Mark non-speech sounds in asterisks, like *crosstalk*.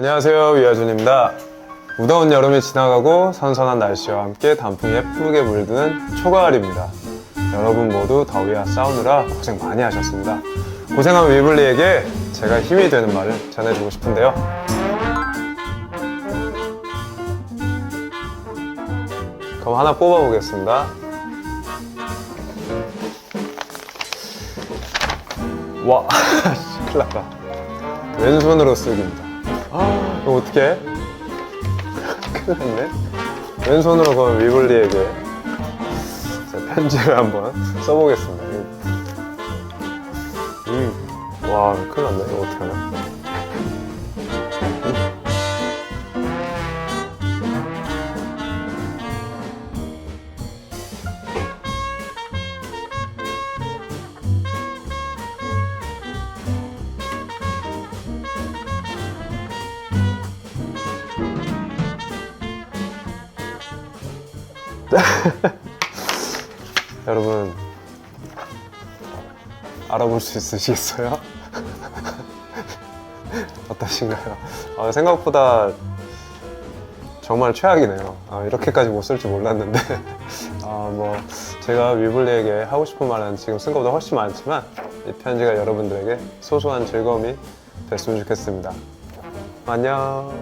안녕하세요 위아준입니다. 무더운 여름이 지나가고 선선한 날씨와 함께 단풍이 예쁘게 물드는 초가을입니다. 여러분 모두 더위와 싸우느라 고생 많이 하셨습니다. 고생한 위블리에게 제가 힘이 되는 말을 전해주고 싶은데요. 그럼 하나 뽑아보겠습니다. 와 *laughs* 큰일 났다. 왼손으로 쓰기입니다 아, 이거 어떻게 큰일 났네. 왼손으로 그럼 위블리에게 제가 편지를 한번 써보겠습니다. 이, 와, 큰일 났네. 이거 어떡하냐. *laughs* 여러분, 알아볼 수 있으시겠어요? *laughs* 어떠신가요? 아, 생각보다 정말 최악이네요. 아, 이렇게까지 못 쓸 줄 몰랐는데. *laughs* 아, 뭐, 제가 위블리에게 하고 싶은 말은 지금 쓴 것보다 훨씬 많지만, 이 편지가 여러분들에게 소소한 즐거움이 됐으면 좋겠습니다. 안녕.